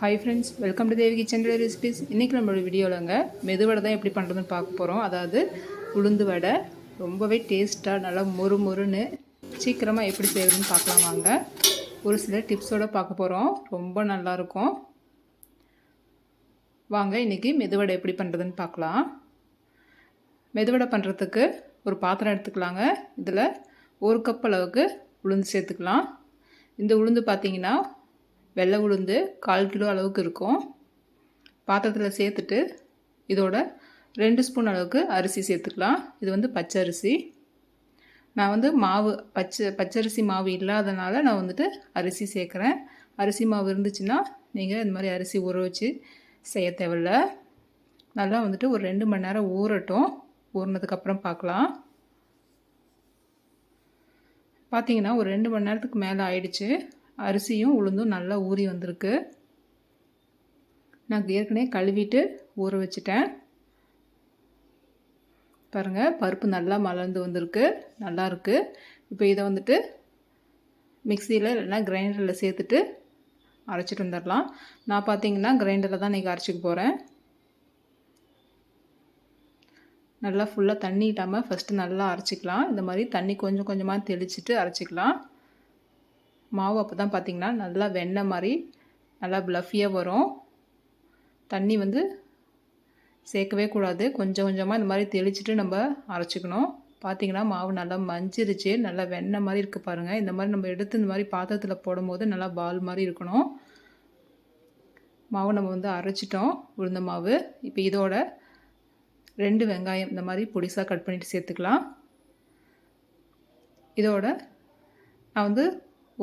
Hi friends welcome to Devi kitchen recipes இன்றைக்கி நம்மளோட வீடியோவிலங்க மெதுவடை தான் எப்படி பண்ணுறதுன்னு பார்க்க போகிறோம் அதாவது உளுந்து வடை ரொம்பவே டேஸ்ட்டாக நல்லா மொறு மொறுன்னு சீக்கிரமாக எப்படி செய்கிறதுன்னு பார்க்கலாம் வாங்க. ஒரு சில டிப்ஸோடு பார்க்க போகிறோம் ரொம்ப நல்லாயிருக்கும் வாங்க இன்றைக்கி மெதுவடை எப்படி பண்ணுறதுன்னு பார்க்கலாம். மெதுவடை பண்ணுறதுக்கு ஒரு பாத்திரம் எடுத்துக்கலாங்க. இதில் ஒரு கப் அளவுக்கு உளுந்து சேர்த்துக்கலாம். இந்த உளுந்து பார்த்தீங்கன்னா வெள்ளை உளுந்து கால் கிலோ அளவுக்கு இருக்கும். பாத்திரத்தில் சேர்த்துட்டு இதோட ரெண்டு ஸ்பூன் அளவுக்கு அரிசி சேர்த்துக்கலாம். இது வந்து பச்சை அரிசி நான் வந்து மாவு பச்சை பச்சரிசி மாவு இல்லாதனால நான் வந்துட்டு அரிசி சேர்க்குறேன். அரிசி மாவு இருந்துச்சுன்னா நீங்கள் இந்த மாதிரி அரிசி ஊற வச்சு செய்ய தேவையில்ல. நல்லா வந்துட்டு ஒரு ரெண்டு மணி நேரம் ஊறட்டும். ஊறினதுக்கப்புறம் பார்க்கலாம் பார்த்தீங்கன்னா ஒரு ரெண்டு மணி நேரத்துக்கு மேலே ஆயிடுச்சு. அரிசியும் உளுந்தும் நல்லா ஊறி வந்திருக்கு. நான் ஏற்கனவே கழுவிட்டு ஊற வச்சுட்டேன். பாருங்கள் பருப்பு நல்லா மலர்ந்து வந்திருக்கு. நல்லாயிருக்கு இப்போ இதை வந்துட்டு மிக்சியில் இல்லைன்னா கிரைண்டரில் சேர்த்துட்டு அரைச்சிட்டு வந்துடலாம். நான் பார்த்தீங்கன்னா கிரைண்டரில் தான் இன்றைக்கி அரைச்சிக்க போகிறேன் நல்லா ஃபுல்லாக தண்ணி இட்டாமல் ஃபஸ்ட்டு நல்லா அரைச்சிக்கலாம். இந்த மாதிரி தண்ணி கொஞ்சம் கொஞ்சமாக தெளிச்சிட்டு அரைச்சிக்கலாம். மாவு அப்போ தான் பார்த்திங்கன்னா நல்லா வெண்ணெய் மாதிரி நல்லா ப்ளஃபியாக வரும். தண்ணி வந்து சேர்க்கவே கூடாது. கொஞ்சம் கொஞ்சமாக இந்த மாதிரி தெளிச்சிட்டு நம்ம அரைச்சிக்கணும். பார்த்திங்கன்னா மாவு நல்லா மஞ்சிருச்சு. நல்லா வெண்ணெய் மாதிரி இருக்குது பாருங்கள் இந்த மாதிரி நம்ம எடுத்து இந்த மாதிரி பாத்திரத்தில் போடும்போது நல்லா பால் மாதிரி இருக்கணும். மாவு நம்ம வந்து அரைச்சிட்டோம். உளுந்த மாவு. இப்போ இதோட ரெண்டு வெங்காயம் இந்த மாதிரி பொடிசாக கட் பண்ணிவிட்டு சேர்த்துக்கலாம். இதோட நான் வந்து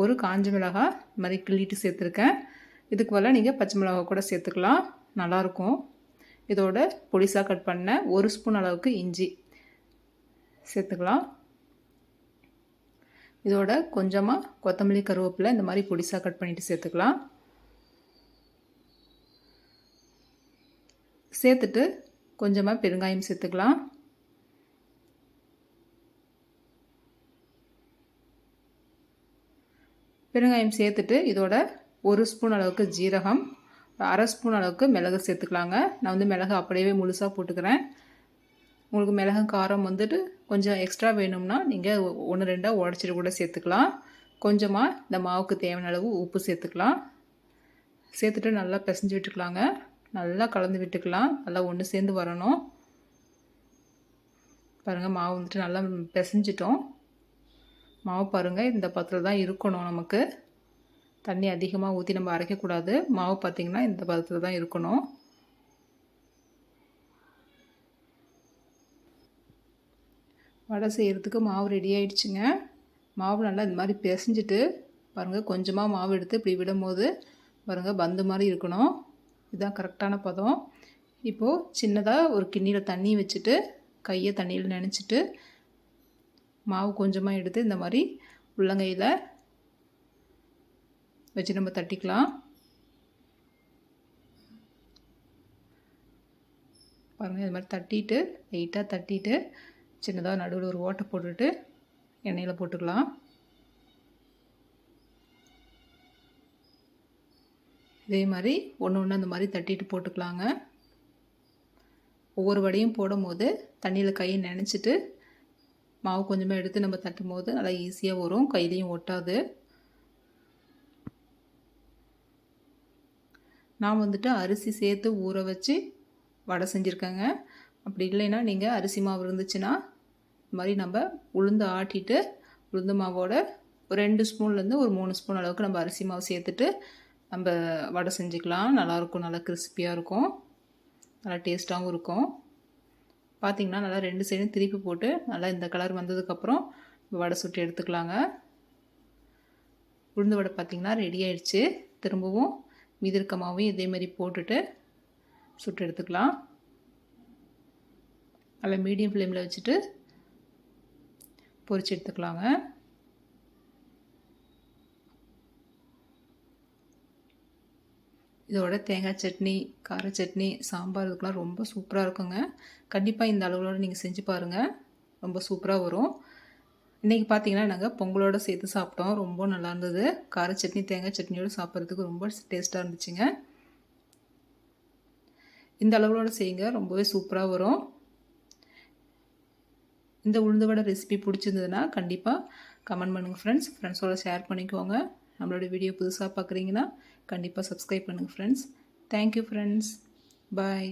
ஒரு காஞ்ச மிளகாய் இந்த மாதிரி கிள்ளிட்டு சேர்த்துருக்கேன். இதுக்கு பதிலாக நீங்கள் பச்சை மிளகா கூட சேர்த்துக்கலாம். நல்லாயிருக்கும். இதோட பொடிசாக கட் பண்ண ஒரு ஸ்பூன் அளவுக்கு இஞ்சி சேர்த்துக்கலாம். இதோட கொஞ்சமாக கொத்தமல்லி கருவேப்பிலை இந்த மாதிரி பொடிசாக கட் பண்ணிவிட்டு சேர்த்துக்கலாம். சேர்த்துட்டு கொஞ்சமாக பெருங்காயம் சேர்த்துக்கலாம். பெருங்காயம் சேர்த்துட்டு இதோட ஒரு ஸ்பூன் அளவுக்கு ஜீரகம் அரை ஸ்பூன் அளவுக்கு மிளகு சேர்த்துக்கலாங்க. நான் வந்து மிளகு அப்படியே முழுசாக போட்டுக்கிறேன். உங்களுக்கு மிளகு காரம் வந்துட்டு கொஞ்சம் எக்ஸ்ட்ரா வேணும்னா நீங்கள் ஒன்று ரெண்டாக உடச்சிட்டு கூட சேர்த்துக்கலாம். கொஞ்சமாக இந்த மாவுக்கு தேவையான அளவு உப்பு சேர்த்துக்கலாம். சேர்த்துட்டு நல்லா பிசைஞ்சு விட்டுக்கலாங்க. நல்லா கலந்து விட்டுக்கலாம். நல்லா ஒன்று சேர்ந்து வரணும். பாருங்கள் மாவு வந்துட்டு நல்லா பிசைஞ்சிட்டோம். மாவு பாருங்கள் இந்த பதத்தில் தான் இருக்கணும் நமக்கு. தண்ணி அதிகமாக ஊற்றி நம்ம அரைக்கக்கூடாது. மாவு பார்த்திங்கன்னா இந்த பதத்தில் தான் இருக்கணும். வடை செய்கிறதுக்கு மாவு ரெடி ஆகிடுச்சுங்க மாவு நல்லா இந்த மாதிரி பிசைஞ்சிட்டு பாருங்கள் கொஞ்சமாக மாவு எடுத்து இப்படி விடும்போது பாருங்கள் பந்து மாதிரி இருக்கணும். இதுதான் கரெக்டான பதம். இப்போது சின்னதாக ஒரு கிண்ணியில் தண்ணி வச்சுட்டு கையை தண்ணியில் நினச்சிட்டு மாவு கொஞ்சமாக எடுத்து இந்த மாதிரி உள்ளங்கையில் வச்சு நம்ம தட்டிக்கலாம். பாருங்கள் இது மாதிரி தட்டிட்டு லைட்டாக தட்டிட்டு சின்னதாக நடுவில் ஒரு ஓட்டை போட்டுட்டு எண்ணெயில் போட்டுக்கலாம். இதே மாதிரி ஒன்று ஒன்று அந்த மாதிரி தட்டிட்டு போட்டுக்கலாங்க. ஒவ்வொரு வடையும் போடும் போது தண்ணியில் கையை நினச்சிட்டு மாவு கொஞ்சமாக எடுத்து நம்ம தட்டும் போது நல்லா ஈஸியாக வரும். கையிலையும் ஒட்டாது. நான் வந்துட்டு அரிசி சேர்த்து ஊற வச்சு வடை செஞ்சுருக்கேங்க. அப்படி இல்லைன்னா நீங்கள் அரிசி மாவு இருந்துச்சுன்னா இந்த மாதிரி நம்ம உளுந்து ஆட்டிட்டு உளுந்து மாவோட ஒரு ரெண்டு ஸ்பூன்லேருந்து ஒரு மூணு ஸ்பூன் அளவுக்கு நம்ம அரிசி மாவு சேர்த்துட்டு நம்ம வடை செஞ்சுக்கலாம். நல்லாயிருக்கும் நல்லா கிறிஸ்பியாக இருக்கும். நல்லா டேஸ்ட்டாகவும் இருக்கும். பார்த்திங்கன்னா நல்லா ரெண்டு சைடும் திருப்பி போட்டு நல்லா இந்த கலர் வந்ததுக்கப்புறம் வடை சுட்டு எடுத்துக்கலாங்க. உளுந்து வடை பார்த்திங்கன்னா ரெடி ஆயிடுச்சு. திரும்பவும் மீதி இருக்க மாவையும் இதேமாரி போட்டுட்டு சுட்டு எடுத்துக்கலாம். நல்லா மீடியம் ஃப்ளேமில் வச்சுட்டு பொரிச்சு எடுத்துக்கலாங்க. இதோட தேங்காய் சட்னி கார சட்னி சாம்பார் இதுக்கெலாம் ரொம்ப சூப்பராக இருக்குங்க. கண்டிப்பாக இந்த அளவுகளோடு நீங்கள் செஞ்சு பாருங்கள் ரொம்ப சூப்பராக வரும். இன்றைக்கி பார்த்தீங்கன்னா நாங்கள் பொங்கலோடு சேர்த்து சாப்பிட்டோம். ரொம்ப நல்லா இருந்தது. கார சட்னி தேங்காய் சட்னியோடு சாப்பிட்றதுக்கு ரொம்ப டேஸ்ட்டாக இருந்துச்சுங்க. இந்த அளவுகளோடு செய்யுங்க. ரொம்பவே சூப்பராக வரும். இந்த உளுந்து வடை ரெசிபி பிடிச்சிருந்ததுன்னா கண்டிப்பாக கமெண்ட் பண்ணுங்கள் ஃப்ரெண்ட்ஸ் ஃப்ரெண்ட்ஸோட ஷேர் பண்ணிக்கோங்க. நம்மளோட வீடியோ புதுசாக பார்க்குறீங்கன்னா கண்டிப்பாக சப்ஸ்கிரைப் பண்ணுங்கள் ஃப்ரெண்ட்ஸ் தேங்க்யூ ஃப்ரெண்ட்ஸ் பாய்